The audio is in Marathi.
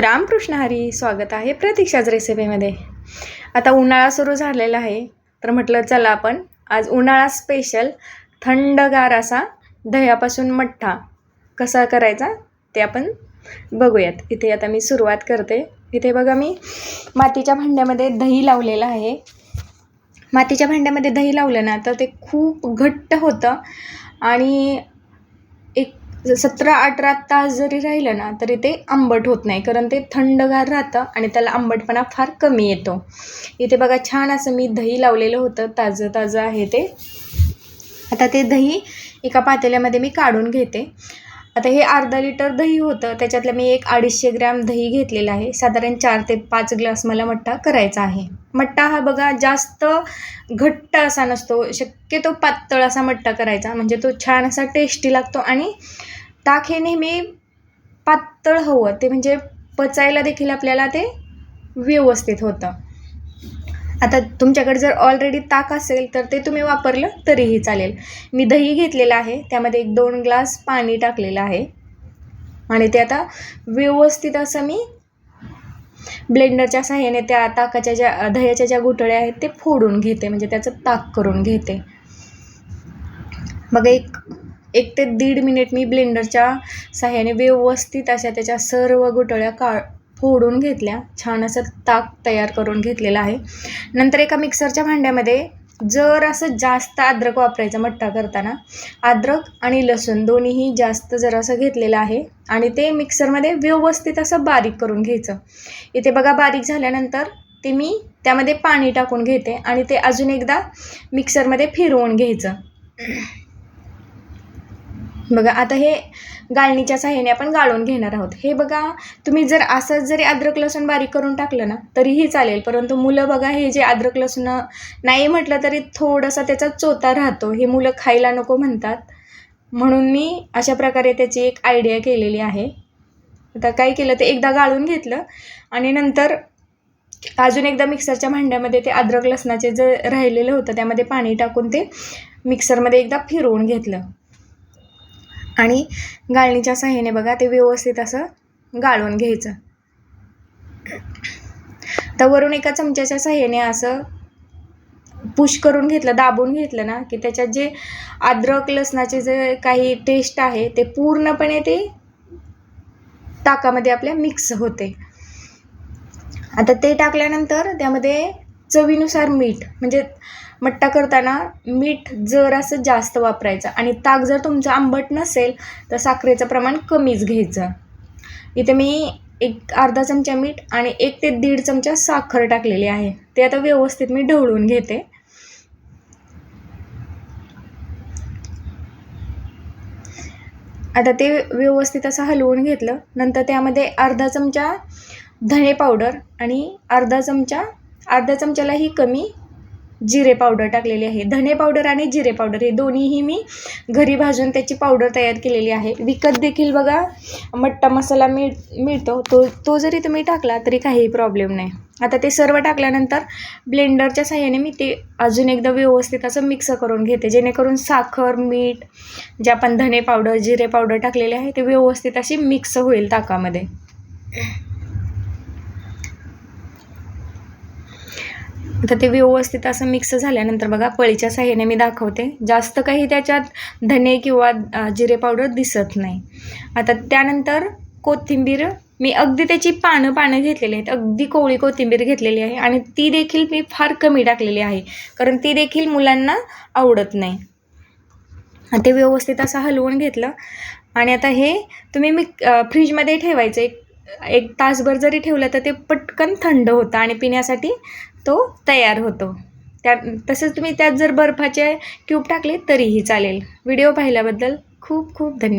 रामकृष्ण हरी स्वागत आहे प्रतीक्षाच रेसिपीमध्ये. आता उन्हाळा सुरू झालेला आहे तर म्हटलं चला आपण आज उन्हाळा स्पेशल थंडगार असा दह्यापासून मठ्ठा कसा करायचा ते आपण बघूयात. इथे आता मी सुरुवात करते. इथे बघा मी मातीच्या भांड्यामध्ये दही लावलेलं आहे. मातीच्या भांड्यामध्ये दही लावलं ना तर ते खूप घट्ट होतं आणि एक सतरा अठरा तास जरी राहिलं ना तरी ते आंबट होत नाही. कारण ते थंडगार राहतं आणि त्याला आंबटपणा फार कमी येतो. इथे बघा छान असं मी दही लावलेलं होतं. ताजं ताजं आहे ते. आता ते दही एका पातेल्यामध्ये मी काढून घेते. आता हे अर्धा लिटर दही होतं. त्याच्यातलं मी एक अडीचशे ग्रॅम दही घेतलेलं आहे. साधारण चार ते पाच ग्लास मला मट्टा करायचा आहे. मट्टा हा बघा जास्त घट्ट असा नसतो. शक्यतो पातळ असा मट्टा करायचा. म्हणजे तो छान असा टेस्टी लागतो आणि ताक हे नेहमी पातळ हवं. ते म्हणजे पचायला देखील आपल्याला ते व्यवस्थित होतं. आता तुमच्याकडे जर ऑलरेडी ताक असेल तर ते तुम्ही वापरलं तरीही चालेल. मी दही घेतलेलं आहे त्यामध्ये एक दोन ग्लास पाणी टाकलेलं आहे. आणि ते आता व्यवस्थित असं मी ब्लेंडरच्या साह्याने त्या ताकाच्या ज्या दह्याच्या ज्या गुठळ्या आहेत ते फोडून घेते. म्हणजे त्याचं ताक करून घेते. मग एक एक ते दीड मिनिट मी ब्लेंडरच्या साह्याने व्यवस्थित अशा त्याच्या सर्व गुठळ्या काळ फोडून घेतल्या. छान असं ताक तयार करून घेतलेलं आहे. नंतर एका मिक्सरच्या भांड्यामध्ये जर असं जास्त अद्रक वापरायचं मठ्ठा करताना अद्रक आणि लसूण दोन्हीही जास्त जर असं घेतलेलं आहे आणि ते मिक्सरमध्ये व्यवस्थित असं बारीक करून घ्यायचं. इथे बघा बारीक झाल्यानंतर ते मी त्यामध्ये पाणी टाकून घेते आणि ते अजून एकदा मिक्सरमध्ये फिरवून घ्यायचं. बघा आता हे गाळणीच्या साह्याने आपण गाळून घेणार आहोत. हे बघा तुम्ही जर असंच जरी अद्रक लसूण बारीक करून टाकलं ना तरीही चालेल. परंतु मुलं बघा हे जे अद्रक लसूण नाही म्हटलं तरी थोडासा त्याचा चोता राहतो. हे मुलं खायला नको म्हणतात. म्हणून मी अशा प्रकारे त्याची एक आयडिया केलेली आहे. आता काय केलं ते एकदा गाळून घेतलं आणि नंतर अजून एकदा मिक्सरच्या भांड्यामध्ये ते अद्रक लसणाचे जे राहिलेलं होतं त्यामध्ये पाणी टाकून ते मिक्सरमध्ये एकदा फिरवून घेतलं. आणि गाळणीच्या साह्याने बघा ते व्यवस्थित असं गाळून घ्यायचं. तर वरून एका चमच्याच्या साह्याने असं पुश करून घेतलं दाबून घेतलं ना की त्याच्यात जे अद्रक लसणाचे जे काही टेस्ट आहे ते पूर्णपणे ते ताकामध्ये आपल्या मिक्स होते. आता ते टाकल्यानंतर त्यामध्ये चवीनुसार मीठ म्हणजे मट्टा करताना मीठ जर असं जास्त वापरायचं आणि ताक जर तुमचं आंबट नसेल तर साखरेचं प्रमाण कमीच घ्यायचं. इथे मी एक अर्धा चमचा मीठ आणि एक ते दीड चमचा साखर टाकलेली आहे. ते आता व्यवस्थित मी ढवळून घेते. आता ते व्यवस्थित असं हलवून घेतलं. नंतर त्यामध्ये अर्धा चमचा धणे पावडर आणि अर्धा चमचा अर्धा चमच्यालाही कमी जिरे पावडर टाकलेली आहे. धने पावडर आणि जिरे पावडर हे दोन्हीही मी घरी भाजून त्याची पावडर तयार केलेली आहे. विकत देखील बघा मट्टा मसाला मिळ मिळतो. तो तो जरी तुम्ही टाकला तरी काहीही प्रॉब्लेम नाही. आता ते सर्व टाकल्यानंतर ब्लेंडरच्या साह्याने मी ते अजून एकदा व्यवस्थित असं मिक्स करून घेते. जेणेकरून साखर मीठ जे आपण धने पावडर जिरे पावडर टाकलेले आहे ते व्यवस्थित अशी मिक्स होईल ताकामध्ये. आता ते व्यवस्थित असं मिक्स झाल्यानंतर बघा पळीच्या साह्याने मी दाखवते. जास्त काही त्याच्यात धने किंवा जिरे पावडर दिसत नाही. आता त्यानंतर कोथिंबीर मी अगदी त्याची पानं पानं घेतलेली आहेत. अगदी कोवळी कोथिंबीर घेतलेली आहे आणि ती देखील मी फार कमी टाकलेली आहे. कारण ती देखील मुलांना आवडत नाही. ते व्यवस्थित असं हलवून घेतलं. आणि आता हे तुम्ही मी फ्रीजमध्ये ठेवायचं. एक एक तासभर जरी ठेवलं तर ते पटकन थंड होतं आणि पिण्यासाठी तो तयार होतो. त्या तसंच तुम्ही त्यात जर बर्फाचे क्यूब टाकले तरीही चालेल. व्हिडिओ पाहिल्याबद्दल खूप खूप धन्यवाद.